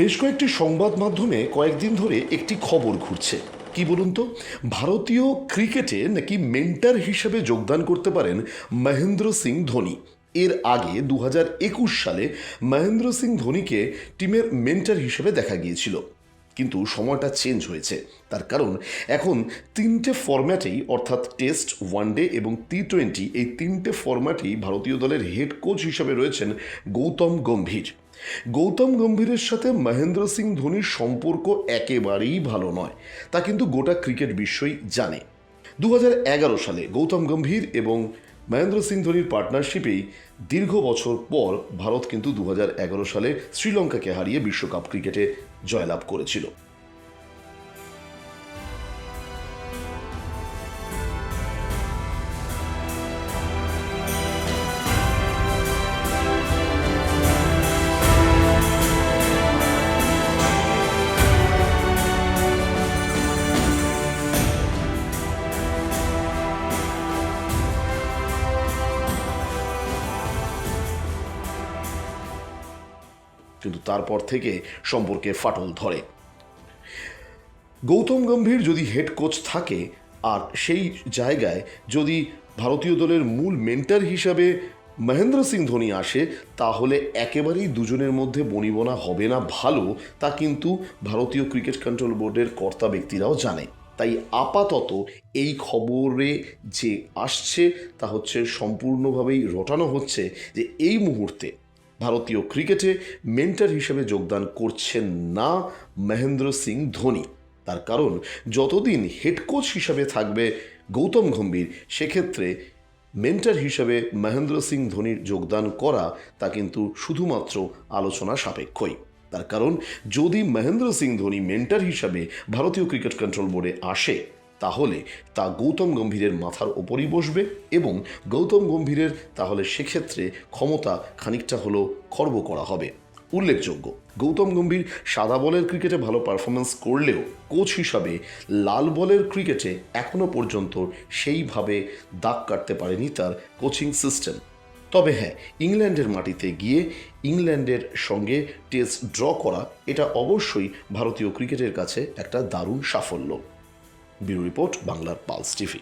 বেশ কয়েকটি সংবাদ মাধ্যমে কয়েকদিন ধরে একটি খবর ঘুরছে। কি বলুন তো? ভারতীয় ক্রিকেটে নাকি মেন্টার হিসেবে যোগদান করতে পারেন মহেন্দ্র সিং ধোনি। এর আগে দু সালে মহেন্দ্র সিং ধোনিকে টিমের মেন্টার হিসেবে দেখা গিয়েছিল। কিন্তু সময়টা চেঞ্জ হয়েছে। তার কারণ, এখন তিনটে ফরম্যাটেই, অর্থাৎ টেস্ট, ওয়ানডে এবং টি টোয়েন্টি এই তিনটে ফরম্যাটেই ভারতীয় দলের হেড কোচ হিসেবে রয়েছেন গৌতম গম্ভীর। গৌতম গম্ভীরের সাথে মহেন্দ্র সিং ধোনির সম্পর্ক একেবারেই ভালো নয়, তা কিন্তু গোটা ক্রিকেট বিশ্বই জানে। দু হাজার এগারো সালে গৌতম গম্ভীর এবং মহেন্দ্র সিং ধোনির পার্টনারশিপেই দীর্ঘ বছর পর ভারত কিন্তু দু হাজার এগারো সালে শ্রীলঙ্কাকে হারিয়ে বিশ্বকাপ ক্রিকেটে জয়লাভ করেছিল। কিন্তু তারপর থেকে সম্পর্কে ফাটল ধরে। গৌতম গম্ভীর যদি হেড কোচ থাকে, আর সেই জায়গায় যদি ভারতীয় দলের মূল মেন্টার হিসাবে মহেন্দ্র সিং ধোনি আসে, তাহলে একেবারেই দুজনের মধ্যে বনিবনা হবে না ভালো, তা কিন্তু ভারতীয় ক্রিকেট কন্ট্রোল বোর্ডের কর্তা ব্যক্তিরাও জানে। তাই আপাতত এই খবরে যে আসছে, তা হচ্ছে সম্পূর্ণভাবেই রটানো হচ্ছে যে এই মুহূর্তে ভারতীয় ক্রিকেটে মেন্টার হিসেবে যোগদান করছেন না মহেন্দ্র সিং ধোনি। তার কারণ, যতদিন হেড কোচ হিসাবে থাকবে গৌতম গম্ভীর, সেক্ষেত্রে মেন্টার হিসাবে মহেন্দ্র সিং ধোনির যোগদান করা তা কিন্তু শুধুমাত্র আলোচনা সাপেক্ষই। তার কারণ, যদি মহেন্দ্র সিং ধোনি মেন্টার হিসাবে ভারতীয় ক্রিকেট কন্ট্রোল বোর্ডে আসে তাহলে তা গৌতম গম্ভীরের মাথার ওপরই বসবে এবং গৌতম গম্ভীরের তাহলে সেক্ষেত্রে ক্ষমতা খানিকটা হলেও খর্ব করা হবে। উল্লেখযোগ্য, গৌতম গম্ভীর সাদা বলের ক্রিকেটে ভালো পারফরমেন্স করলেও কোচ হিসাবে লাল বলের ক্রিকেটে এখনও পর্যন্ত সেইভাবে দাগ কাটতে পারেনি তার কোচিং সিস্টেম তবে হ্যাঁ ইংল্যান্ডের মাটিতে গিয়ে ইংল্যান্ডের সঙ্গে টেস্ট ড্র করা এটা অবশ্যই ভারতীয় ক্রিকেটের কাছে একটা দারুণ সাফল্য। ব্যুরো রিপোর্ট বাংলার পালস টিভি।